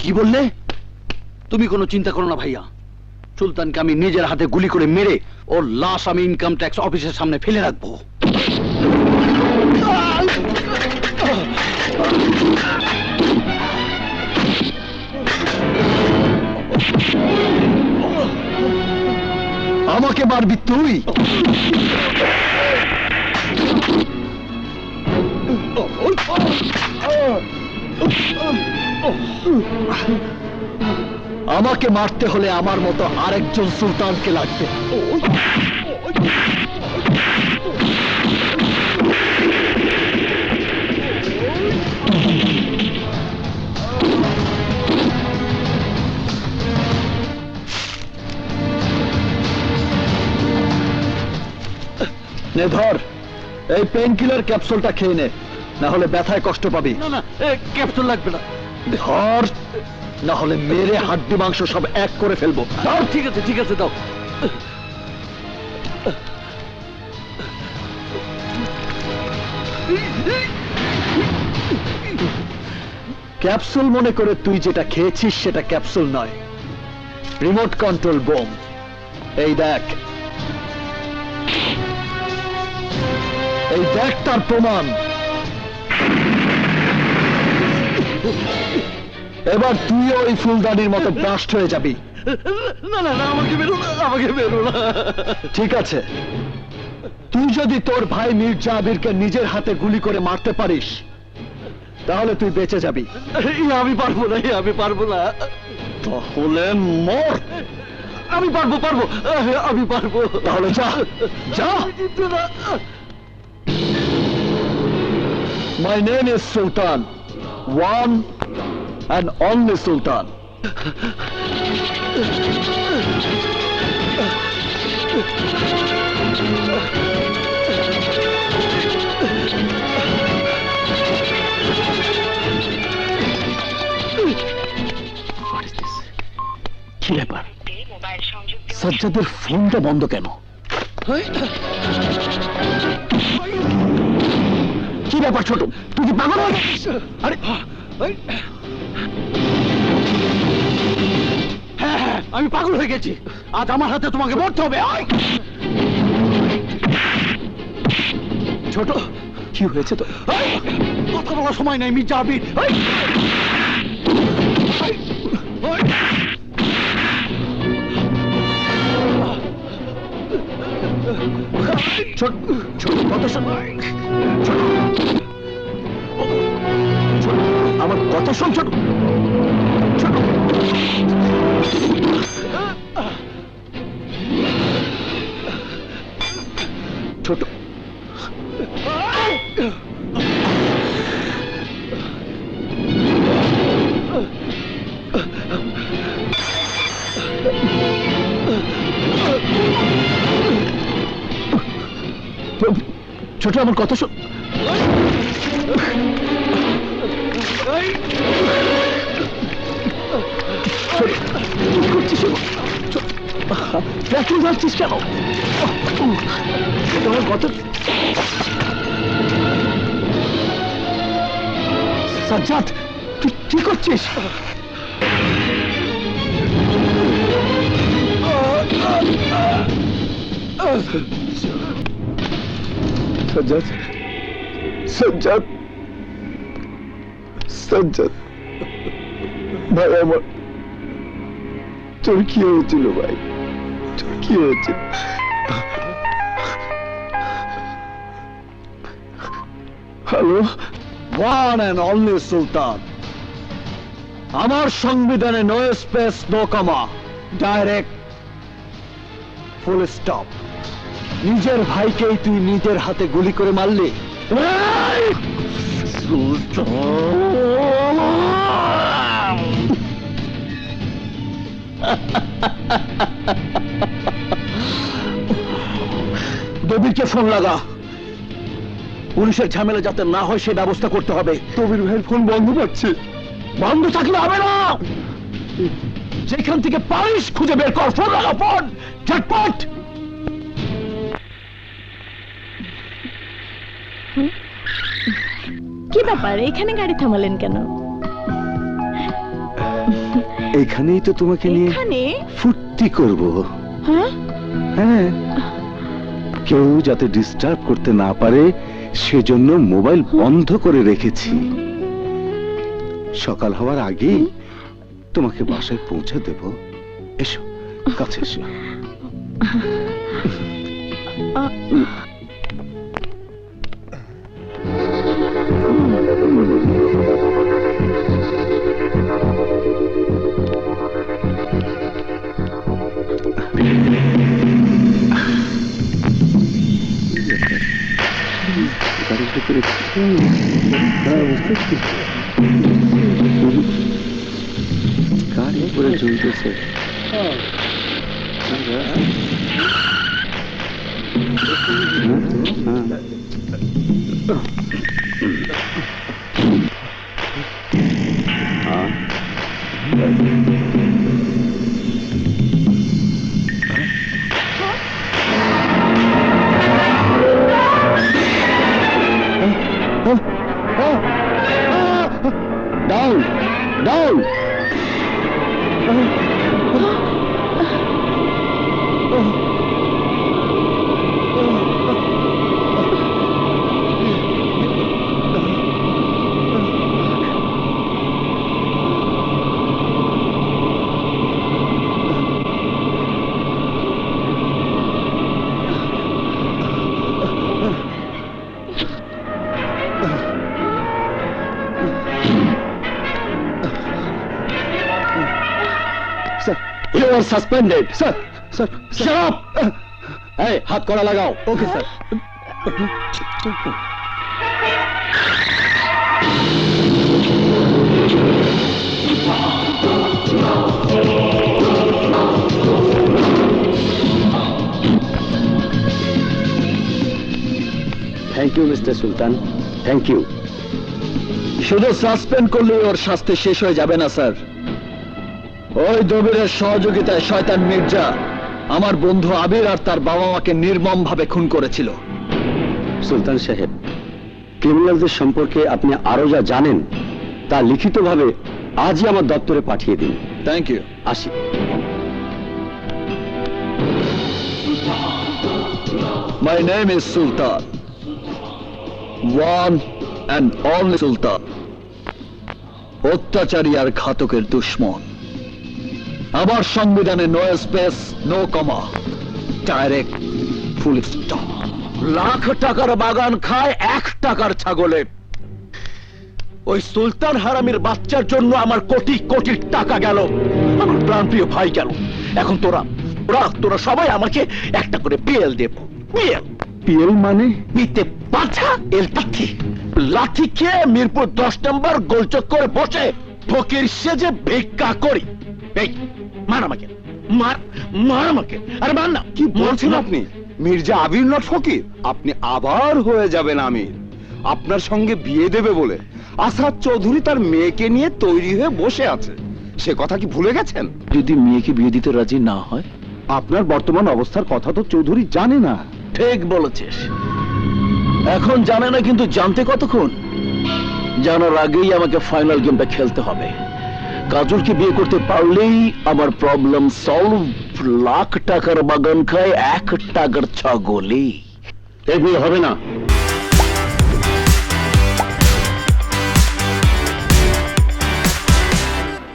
কি বললে তুমি কোনো চিন্তা করো না ভাইয়া সুলতানকে আমি নিজের হাতে গুলি করে মেরে ওর লাশ আমি ইনকাম ট্যাক্স অফিসের সামনে ফেলে রাখব আমাকে মারবি তুই আমাকে মারতে হলে আমার মতো আরেকজন সুলতানকে লাগবে। ধর এই পেন কিলার ক্যাপসুলটা খেয়ে নে, না হলে ব্যথায় কষ্ট পাবি। না না ক্যাপসুল লাগবে না। ধর না হলে মেরে হাড্ডি মাংস সব এক করে ফেলব। দাও ঠিক আছে ঠিক আছে দাও। ক্যাপসুল মনে করে তুই যেটা খেয়েছিস সেটা ক্যাপসুল নয়। Remote control bomb. এই দেখ। এই দেখ তার প্রমাণ। এবার তুই ওই ফুলদানির মতো ব্রাস্ট হয়ে যাবি। না না না আমাকে বেরো না আমাকে বেরো না। ঠিক আছে। তুই যদি তোর ভাই মির্জা আবিরকে নিজের হাতে গুলি করে মারতে পারিস তাহলে তুই বেঁচে যাবি। আমি পারব না আমি পারব না। তাহলে মর। আমি পারব পারব আমি পারব। তাহলে যা যা। কিন্তু না। My name is Sultan. One and only Sultan. কি ব্যাপার? সাজ্জাদের ফোনটা বন্ধ কেন? কি ব্যাপার ছোট? তুই কি পাগল আরে হ্যাঁ হ্যাঁ আমি পাগল হয়ে গেছি। আজ আমার হাতে তোমাকে মরতে হবে! ছোট কি হয়েছে তো! কথা বলার সময় নাই মির্জা আবির! ছোট ছোট কথা শোন। ছোট ছোট, আমার কথা শোন ছোট। ছোট। ছোট। ছোট আমার কথা শোন। কি করছিস? ছোট, যাচ্ছিস কেন? আমার কথা। সাজ্জাদ তুই কি করছিস? সাজ্জাদ। সাজ্জাদ। সাজ্জাদ। ভাই, আমার তোর কি হয়েছিল ভাই? তোর কি হয়েছিল? Hello? One and only Sultan. আমার সংবিধানে no space no comma direct full stop নিজের ভাইকেই তুই নিজের হাতে গুলি করে মারলি! দবিরকে ফোন লাগা। পুলিশের ঝামেলা যাতে না হয় সে ব্যবস্থা করতে হবে। তবির ভাইয়ের ফোন বন্ধ পাচ্ছে বন্ধ থাকলে হবে না! যেখান থেকে পারিস খুঁজে বের কর ফোন লাগা ফোন! ঝটপট! কি ব্যাপার? এখানে গাড়ি থামালেন কেন? এখানেই তো তোমাকে নিয়ে এখানে? ফুর্তি করব। হ্যাঁ? হ্যাঁ। কেউ যাতে ডিস্টার্ব করতে না পারে সেজন্য মোবাইল বন্ধ করে রেখেছি। সকাল হওয়ার আগেই তোমাকে বাসায় পৌঁছে দেব। এসো কাছে এসো। Кажется, перед కాడి కూడా జూమ్ చేశాడు Thank you. Down down sir you are suspended sir sir Shut up! এই হাত করা লাগাও। Okay sir thank you mister Sultan thank you শুধু সাসপেন্ড করলে ওর শাস্তি শেষ হয়ে যাবে না স্যার ওই দবিরের সহযোগিতায় শয়তান মির্জা আমার বন্ধু আবির আর তার বাবা মাকে নির্মম ভাবে খুন করেছিল। সুলতান সাহেব ক্রিমিনালদের সম্পর্কে আপনি আরও যা জানেন তা লিখিতভাবে আজই আমার দপ্তরে পাঠিয়ে দিন। থ্যাংক ইউ আসি। My name is Sultan one and only Sultan অত্যাচারী আর ঘাতকের দুশ্মন। আমার সংবিধানে no space no comma direct full stop lakh টাকার বাগান খায় এক টাকার ছাগলে। ওই সুলতান হারামির বাচ্চার জন্য আমার কোটি কোটি টাকা গেল। আমার প্রাণপ্রিয় ভাই গেল। এখন তোরা তোরা তোরা সবাই আমাকে একটা করে পিএল দেব। পিএল। পিএল মানে? পিতে পাছা এল লাঠি লাঠি খেয়ে মিরপুর দশ নম্বর গোলচক্করে বসে ফকির সেজে ভিক্ষা করি। এই মার আমাকে। মার মার আমাকে। আরে মার না। কি বলছেন আপনি? মির্জা আবির নট ফকির? আপনি আবার হয়ে যাবেন আমির। আপনার সঙ্গে বিয়ে দেবে বলে আসাদ চৌধুরী তার মেয়েকে নিয়ে তৈরি হয়ে বসে আছে। সে কথা কি ভুলে গেছেন? যদি মেয়েকে বিয়ে দিতে রাজি না হয়? আপনার বর্তমান অবস্থার কথা তো চৌধুরী জানে না। ঠিক বলেছিস। এখন জানে না কিন্তু জানতে কতক্ষণ? জানার আগেই আমাকে ফাইনাল গেমটা খেলতে হবে। কাজলকে বিয়ে করতে পারলেই আমার প্রবলেম সলভ লাখ টাকার বাগান খায় এক টাকার ছাগলেই। এ বিয়ে হবে না।